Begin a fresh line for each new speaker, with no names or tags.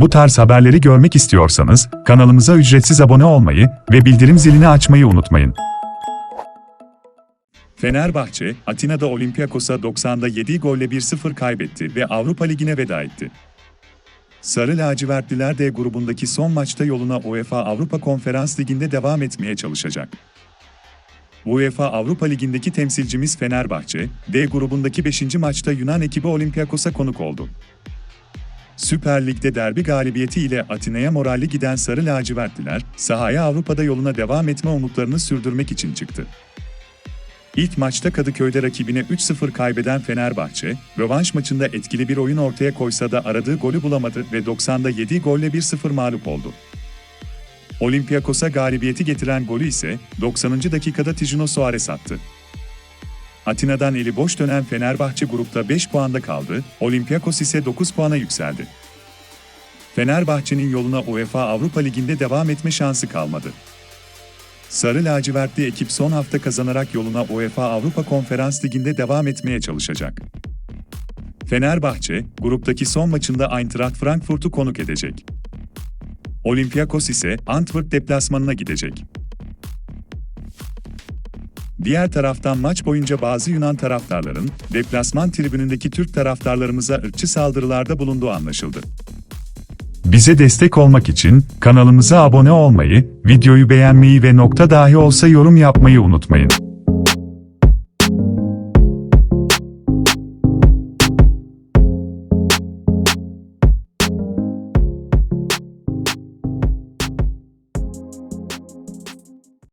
Bu tarz haberleri görmek istiyorsanız kanalımıza ücretsiz abone olmayı ve bildirim zilini açmayı unutmayın. Fenerbahçe, Atina'da Olympiakos'a 90'da 7 golle 1-0 kaybetti ve Avrupa Ligi'ne veda etti. Sarı lacivertliler D grubundaki son maçta yoluna UEFA Avrupa Konferans Ligi'nde devam etmeye çalışacak. UEFA Avrupa Ligi'ndeki temsilcimiz Fenerbahçe, D grubundaki 5. maçta Yunan ekibi Olympiakos'a konuk oldu. Süper Lig'de derbi galibiyeti ile Atina'ya moralli giden Sarı lacivertliler, sahaya Avrupa'da yoluna devam etme umutlarını sürdürmek için çıktı. İlk maçta Kadıköy'de rakibine 3-0 kaybeden Fenerbahçe, rövanş maçında etkili bir oyun ortaya koysa da aradığı golü bulamadı ve 90'da yediği golle 1-0 mağlup oldu. Olympiakos'a galibiyeti getiren golü ise 90. dakikada Tijino Suarez attı. Atina'dan eli boş dönen Fenerbahçe grupta 5 puanda kaldı, Olympiakos ise 9 puana yükseldi. Fenerbahçe'nin yoluna UEFA Avrupa Ligi'nde devam etme şansı kalmadı. Sarı lacivertli ekip son hafta kazanarak yoluna UEFA Avrupa Konferans Ligi'nde devam etmeye çalışacak. Fenerbahçe, gruptaki son maçında Eintracht Frankfurt'u konuk edecek. Olympiakos ise Antwerp deplasmanına gidecek. Diğer taraftan maç boyunca bazı Yunan taraftarların deplasman tribünündeki Türk taraftarlarımıza ırkçı saldırılarda bulunduğu anlaşıldı. Bize destek olmak için kanalımıza abone olmayı, videoyu beğenmeyi ve nokta dahi olsa yorum yapmayı unutmayın.